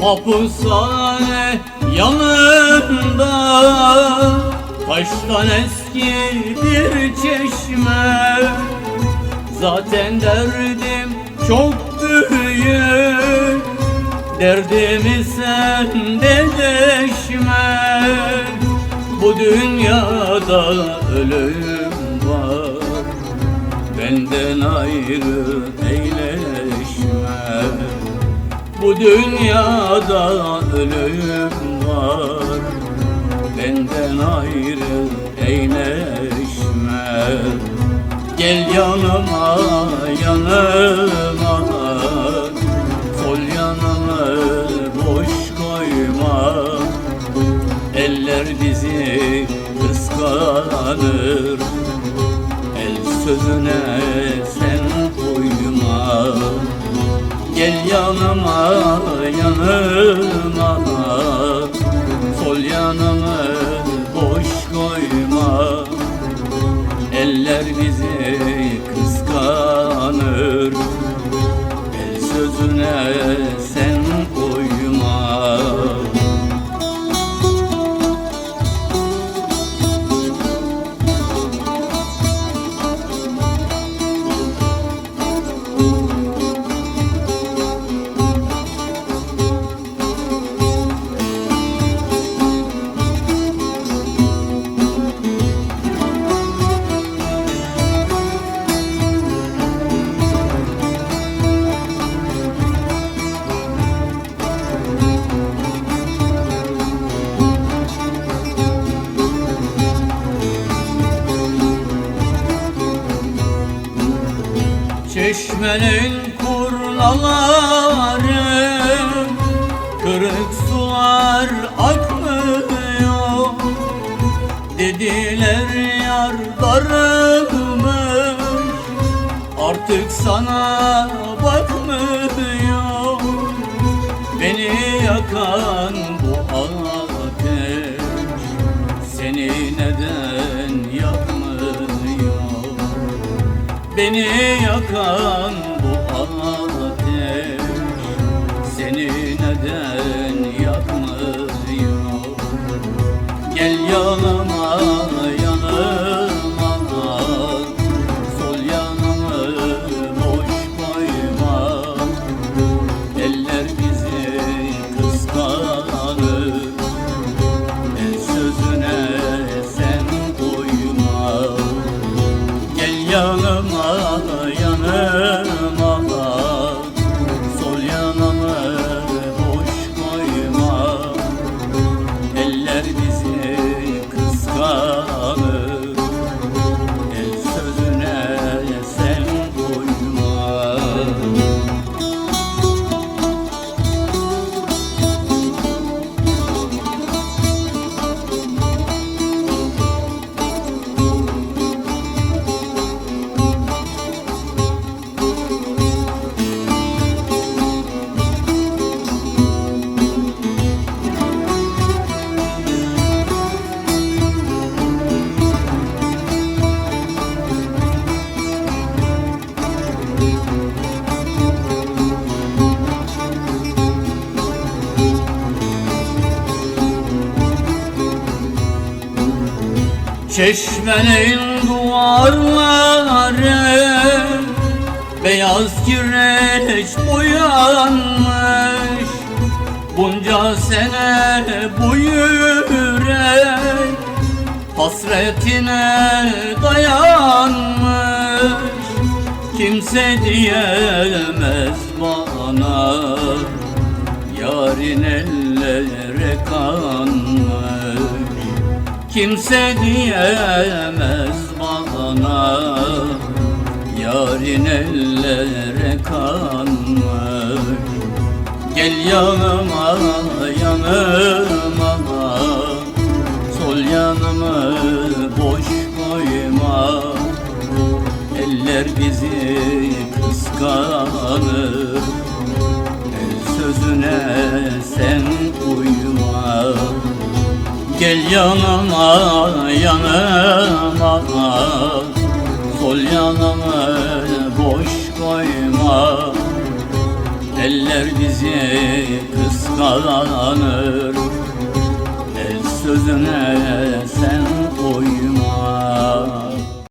Mapushane yanında Taştan eski bir çeşme. Zaten derdim çok büyük Derdimi sen de deşme. Bu dünyada ölüm var Benden ayrı eyleşme Bu dünyada ölüm var. Benden ayrı eyleşme. Gel yanıma yanıma. Sol yanımı boş koyma. Eller bizi kıskanır yanıma yanıma Sol yanımı boş koyma. Eller bizi Çeşmenin kurnaları Kırık sular akmıyor. Dediler yar darılmış Artık sana bakmıyor. Beni yakan bu ateş Beni yakan bu ateş. Seni neden yakmıyor? Gel yanıma Çeşmenin duvarları Beyaz kireç boyanmış Bunca sene bu yürek Hasretine dayanmış. Kimse diyemez bana Yarın ellere kanmış Kimse diyemez bana Yarın ellere kanmış. Gel yanıma yanıma Gel yanıma yanıma Sol yanımı boş koyma. Eller bizi kıskanır. El sözüne